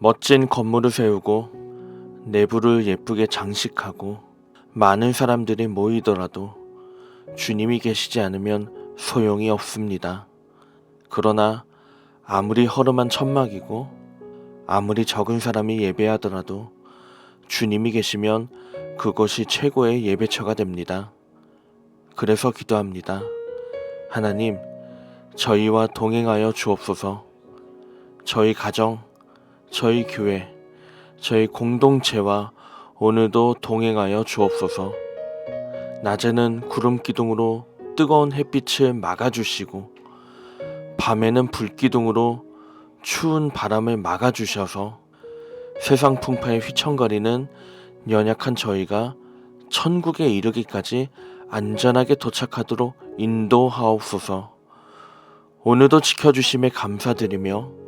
멋진 건물을 세우고 내부를 예쁘게 장식하고 많은 사람들이 모이더라도 주님이 계시지 않으면 소용이 없습니다. 그러나 아무리 허름한 천막이고 아무리 적은 사람이 예배하더라도 주님이 계시면 그것이 최고의 예배처가 됩니다. 그래서 기도합니다. 하나님, 저희와 동행하여 주옵소서. 저희 가정, 저희 교회, 저희 공동체와 오늘도 동행하여 주옵소서. 낮에는 구름 기둥으로 뜨거운 햇빛을 막아주시고, 밤에는 불 기둥으로 추운 바람을 막아주셔서 세상 풍파에 휘청거리는 연약한 저희가 천국에 이르기까지 안전하게 도착하도록 인도하옵소서. 오늘도 지켜주심에 감사드리며